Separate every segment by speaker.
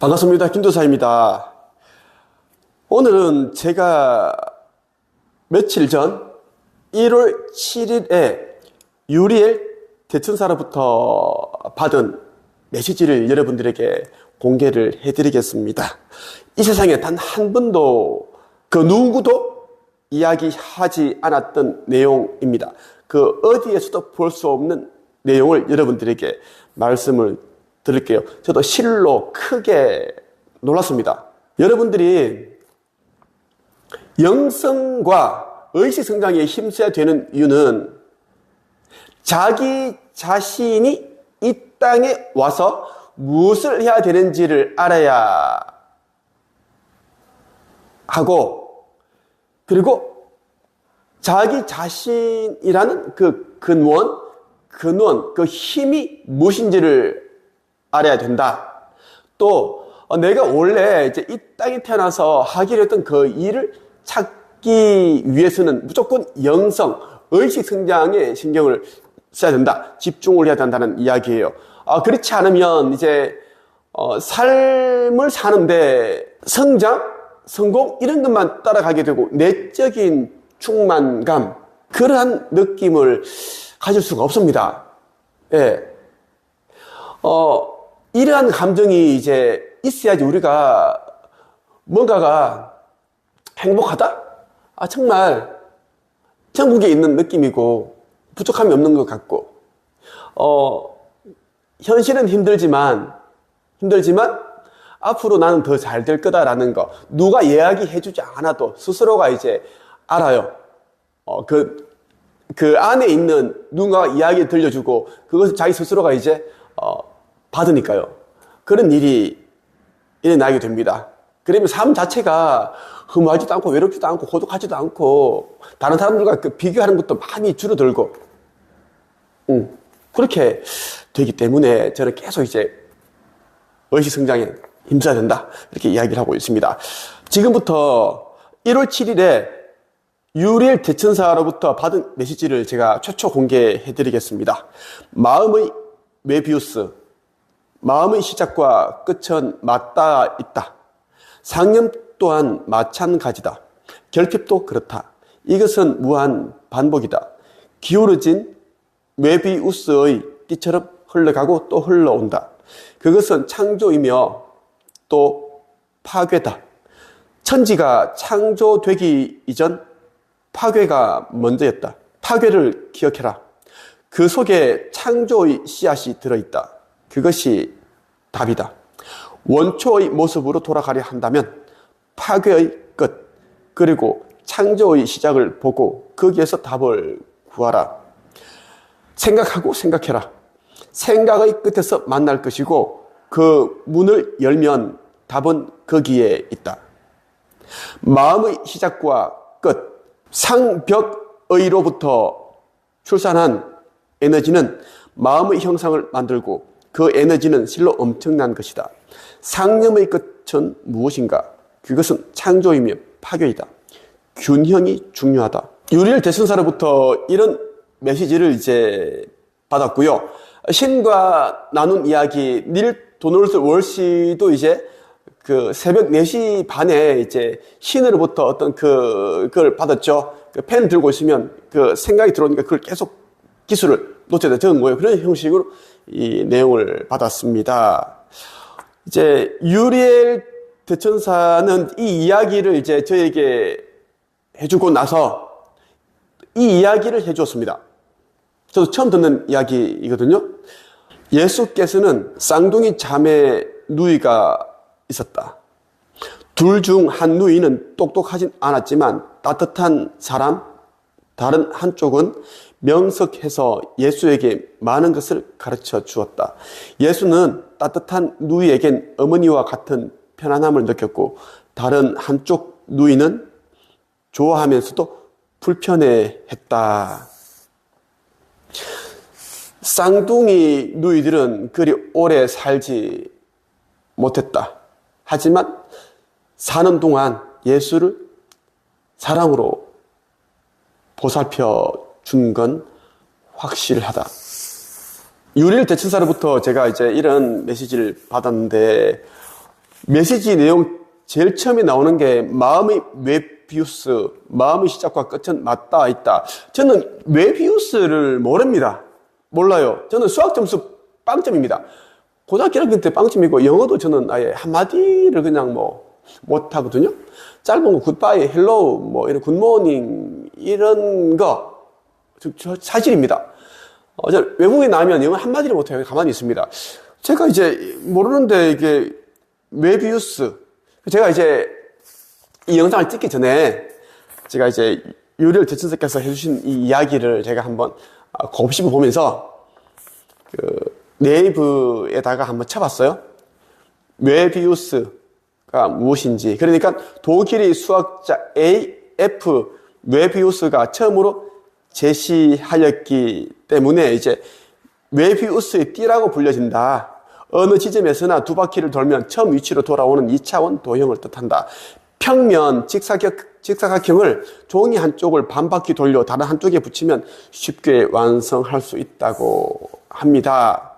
Speaker 1: 반갑습니다. 김도사입니다. 오늘은 제가 며칠 전 1월 7일에 유리엘 대천사로부터 받은 메시지를 여러분들에게 공개를 해드리겠습니다. 이 세상에 단 한 번도 그 누구도 이야기하지 않았던 내용입니다. 그 어디에서도 볼 수 없는 내용을 여러분들에게 말씀을 드릴게요. 저도 실로 크게 놀랐습니다. 여러분들이 영성과 의식 성장에 힘써야 되는 이유는 자기 자신이 이 땅에 와서 무엇을 해야 되는지를 알아야 하고 그리고 자기 자신이라는 그 근원, 근원, 그 힘이 무엇인지를 알아야 된다. 또 어, 내가 원래 이제 이 땅에 태어나서 하기로 했던 그 일을 찾기 위해서는 무조건 영성, 의식 성장에 신경을 써야 된다. 집중을 해야 된다는 이야기예요. 아, 그렇지 않으면 이제 어, 삶을 사는데 성장, 성공 이런 것만 따라가게 되고 내적인 충만감 그러한 느낌을 가질 수가 없습니다. 예. 어, 이러한 감정이 이제 있어야지 우리가 뭔가가 행복하다? 아, 정말 천국에 있는 느낌이고 부족함이 없는 것 같고, 어, 현실은 힘들지만, 힘들지만 앞으로 나는 더 잘 될 거다라는 거 누가 이야기해 주지 않아도 스스로가 이제 알아요. 어, 그, 그 안에 있는 누군가 이야기 들려주고 그것을 자기 스스로가 이제 어, 받으니까요. 그런 일이 일어나게 됩니다. 그러면 삶 자체가 흠하지도 않고 외롭지도 않고 고독하지도 않고 다른 사람들과 그 비교하는 것도 많이 줄어들고 음, 그렇게 되기 때문에 저는 계속 이제 의식 성장에 힘써야 된다. 이렇게 이야기를 하고 있습니다. 지금부터 1월 7일에 유리엘 대천사로부터 받은 메시지를 제가 최초 공개해 드리겠습니다. 마음의 메비우스. 마음의 시작과 끝은 맞닿아 있다. 상념 또한 마찬가지다. 결핍도 그렇다. 이것은 무한 반복이다. 기울어진 메비우스의 띠처럼 흘러가고 또 흘러온다. 그것은 창조이며 또 파괴다. 천지가 창조되기 이전 파괴가 먼저였다. 파괴를 기억해라. 그 속에 창조의 씨앗이 들어있다. 그것이 답이다. 원초의 모습으로 돌아가려 한다면 파괴의 끝, 그리고 창조의 시작을 보고 거기에서 답을 구하라. 생각하고 생각해라. 생각의 끝에서 만날 것이고 그 문을 열면 답은 거기에 있다. 마음의 시작과 끝, 상벽의로부터 출산한 에너지는 마음의 형상을 만들고 그 에너지는 실로 엄청난 것이다. 상념의 끝은 무엇인가? 그것은 창조이며 파괴이다. 균형이 중요하다. 유리엘 대선사로부터 이런 메시지를 이제 받았고요. 신과 나눈 이야기, 닐 도널스 월시도 이제 그 새벽 4시 반에 이제 신으로부터 어떤 그, 그걸 받았죠. 그 펜 들고 있으면 그 생각이 들어오니까 그걸 계속 기술을 노트에다 적은 거예요. 그런 형식으로 이 내용을 받았습니다. 이제 유리엘 대천사는 이 이야기를 이제 저에게 해주고 나서 이 이야기를 해주었습니다. 저도 처음 듣는 이야기이거든요. 예수께서는 쌍둥이 자매 누이가 있었다. 둘 중 한 누이는 똑똑하진 않았지만 따뜻한 사람, 다른 한쪽은 명석해서 예수에게 많은 것을 가르쳐 주었다. 예수는 따뜻한 누이에겐 어머니와 같은 편안함을 느꼈고 다른 한쪽 누이는 좋아하면서도 불편해 했다. 쌍둥이 누이들은 그리 오래 살지 못했다. 하지만 사는 동안 예수를 사랑으로 보살펴 준 건 확실하다. 유릴 대천사로부터 제가 이제 이런 메시지를 받았는데, 메시지 내용 제일 처음에 나오는 게 마음의 웨비우스, 마음의 시작과 끝은 맞닿아 있다. 저는 웨비우스를 모릅니다. 몰라요. 저는 수학 점수 빵점입니다. 고등학교 1학년 때 빵점이고 영어도 저는 아예 한마디를 그냥 뭐 못하거든요. 짧은 거 굿바이, 헬로우, 뭐 이런 굿모닝 이런 거 사실입니다. 어, 저 외국에 나면 영어 한마디를 못해요. 가만히 있습니다. 제가 이제 모르는데 이게 웨비우스. 제가 이제 이 영상을 찍기 전에 제가 이제 유리엘 대천사께서 해주신 이 이야기를 제가 한번 아, 곱씹어 보면서 그 네이버에다가 한번 쳐봤어요. 웨비우스가 무엇인지. 그러니까 독일의 수학자 A.F. 웨비우스가 처음으로 제시하였기 때문에 이제 웨비우스의 띠라고 불려진다. 어느 지점에서나 두 바퀴를 돌면 처음 위치로 돌아오는 2차원 도형을 뜻한다. 평면 직사각, 직사각형을 종이 한쪽을 반 바퀴 돌려 다른 한쪽에 붙이면 쉽게 완성할 수 있다고 합니다.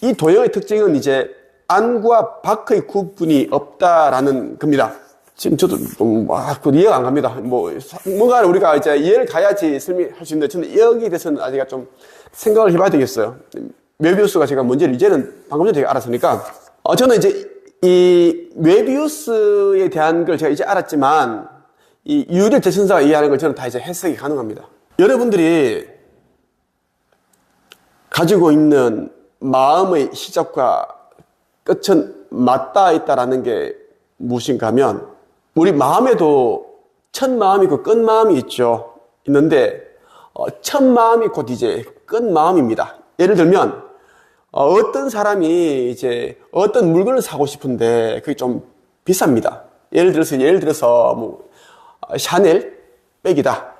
Speaker 1: 이 도형의 특징은 이제 안과 밖의 구분이 없다라는 겁니다. 지금 저도 그 이해가 안 갑니다. 뭐, 뭔가 우리가 이제 이해를 가야지 설명할 수 있는데, 저는 여기에 대해서는 아직 좀 생각을 해봐야 되겠어요. 웨비우스가 제가 뭔지를 이제는 방금 전에 알았으니까, 어, 저는 이제 이 웨비우스에 대한 걸 제가 이제 알았지만, 이 유리엘 대천사가 이해하는 걸 저는 다 이제 해석이 가능합니다. 여러분들이 가지고 있는 마음의 시작과 끝은 맞닿아 있다라는 게 무엇인가 하면 우리 마음에도 첫 마음이 있고 끝 마음이 있죠. 있는데 어, 첫 마음이 곧 이제 끝 마음입니다. 예를 들면 어, 떤 사람이 이제 어떤 물건을 사고 싶은데 그게 좀 비쌉니다. 예를 들어서 예를 들어서 뭐 어, 샤넬 백이다.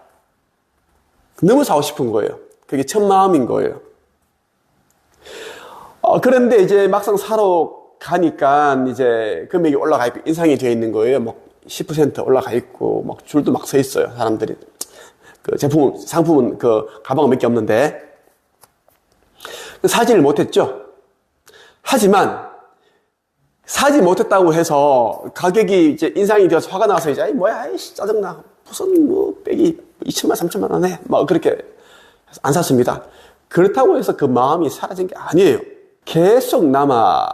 Speaker 1: 너무 사고 싶은 거예요. 그게 첫 마음인 거예요. 어, 그런데 이제 막상 사러 가니까 이제 금액이 올라가 있고 인상이 되어 있는 거예요. 뭐 10% 올라가 있고 막 줄도 막 서 있어요. 사람들이 그 제품 상품은 그 가방은 몇 개 없는데 사지를 못했죠. 하지만 사지 못했다고 해서 가격이 이제 인상이 되어서 화가 나서 이제 아이 뭐야 아이씨 짜증나 무슨 뭐 백이 2천만 3천만 원에 막 그렇게 안 샀습니다. 그렇다고 해서 그 마음이 사라진 게 아니에요. 계속 남아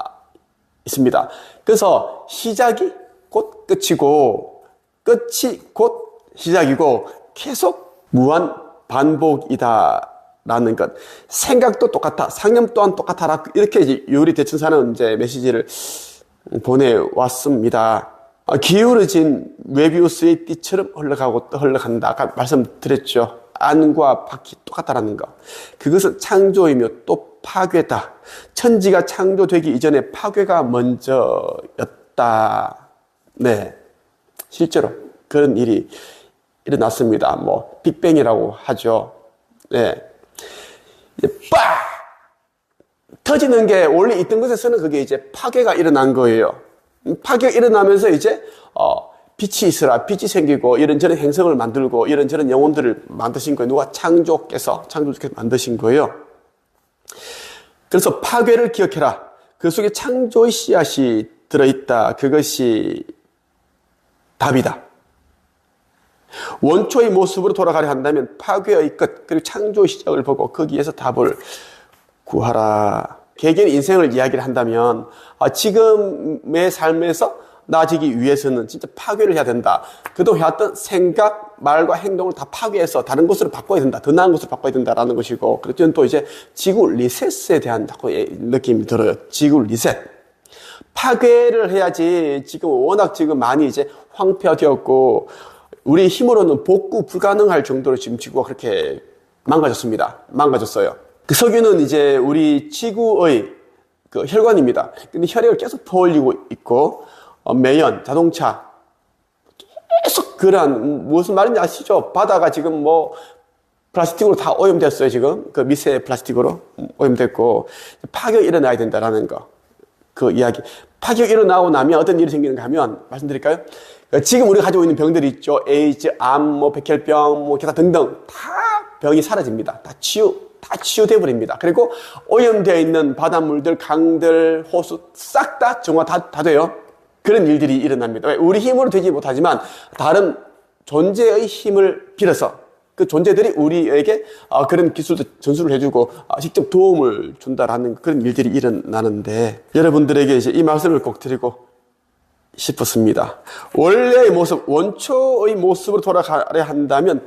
Speaker 1: 있습니다. 그래서 시작이 곧 끝이고 끝이 곧 시작이고 계속 무한 반복이다 라는 것. 생각도 똑같아. 상념 또한 똑같아라. 이렇게 이제 요리 대천사는 이제 메시지를 보내왔습니다. 아, 기울어진 웨비우스의 띠처럼 흘러가고 또 흘러간다. 아까 말씀드렸죠. 안과 밖이 똑같다라는 거. 그것은 창조이며 또 파괴다. 천지가 창조되기 이전에 파괴가 먼저였다. 네. 실제로 그런 일이 일어났습니다. 뭐, 빅뱅이라고 하죠. 네. 빡! 터지는 게 원래 있던 것에서는 그게 이제 파괴가 일어난 거예요. 파괴가 일어나면서 이제, 어, 빛이 있으라, 빛이 생기고, 이런저런 행성을 만들고, 이런저런 영혼들을 만드신 거예요. 누가 창조께서, 창조주께서 만드신 거예요. 그래서 파괴를 기억해라. 그 속에 창조의 씨앗이 들어있다. 그것이 답이다. 원초의 모습으로 돌아가려 한다면 파괴의 끝, 그리고 창조의 시작을 보고 거기에서 답을 구하라. 개개인의 인생을 이야기를 한다면, 아, 지금의 삶에서 나아지기 위해서는 진짜 파괴를 해야 된다. 그동안 해왔던 생각, 말과 행동을 다 파괴해서 다른 곳으로 바꿔야 된다. 더 나은 곳으로 바꿔야 된다라는 것이고, 저는 또 이제 지구 리셋에 대한 느낌이 들어요. 지구 리셋. 파괴를 해야지 지금 워낙 지금 많이 이제 황폐화되었고, 우리 힘으로는 복구 불가능할 정도로 지금 지구가 그렇게 망가졌습니다. 망가졌어요. 그 석유는 이제 우리 지구의 그 혈관입니다. 근데 혈액을 계속 더 올리고 있고, 어, 매연, 자동차, 계속 그러한, 무슨 말인지 아시죠? 바다가 지금 뭐, 플라스틱으로 다 오염됐어요, 지금. 그 미세 플라스틱으로 오염됐고, 파격 일어나야 된다라는 거. 그 이야기. 파격 일어나고 나면 어떤 일이 생기는가 하면, 말씀드릴까요? 지금 우리가 가지고 있는 병들이 있죠. 에이즈, 암, 뭐, 백혈병, 뭐, 기타 등등. 다 병이 사라집니다. 다 치유, 다 치유돼 버립니다. 그리고 오염되어 있는 바닷물들, 강들, 호수 싹 다 정화 다, 다 돼요. 그런 일들이 일어납니다. 왜? 우리 힘으로 되지 못하지만 다른 존재의 힘을 빌어서 그 존재들이 우리에게 아, 그런 기술도 전수를 해주고 아, 직접 도움을 준다라는 그런 일들이 일어나는데 여러분들에게 이제 이 말씀을 꼭 드리고 싶었습니다. 원래의 모습, 원초의 모습으로 돌아가려 한다면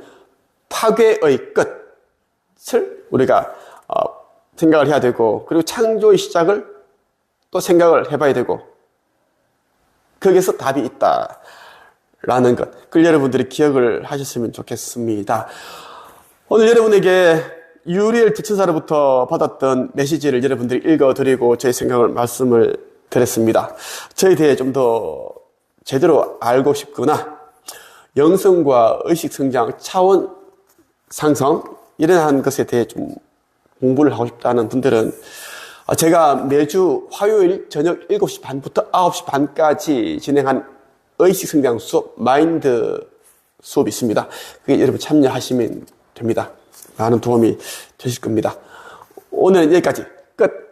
Speaker 1: 파괴의 끝을 우리가 어, 생각을 해야 되고 그리고 창조의 시작을 또 생각을 해봐야 되고 거기에서 답이 있다 라는 것. 그걸 여러분들이 기억을 하셨으면 좋겠습니다. 오늘 여러분에게 유리엘 대천사로부터 받았던 메시지를 여러분들이 읽어드리고 제 생각을 말씀을 드렸습니다. 저에 대해 좀 더 제대로 알고 싶거나 영성과 의식 성장, 차원 상성 이러한 것에 대해 좀 공부를 하고 싶다는 분들은 어, 제가 매주 화요일 저녁 7시 반부터 9시 반까지 진행한 의식 성장 수업, 마인드 수업이 있습니다. 그게 여러분 참여하시면 됩니다. 많은 도움이 되실 겁니다. 오늘은 여기까지 끝.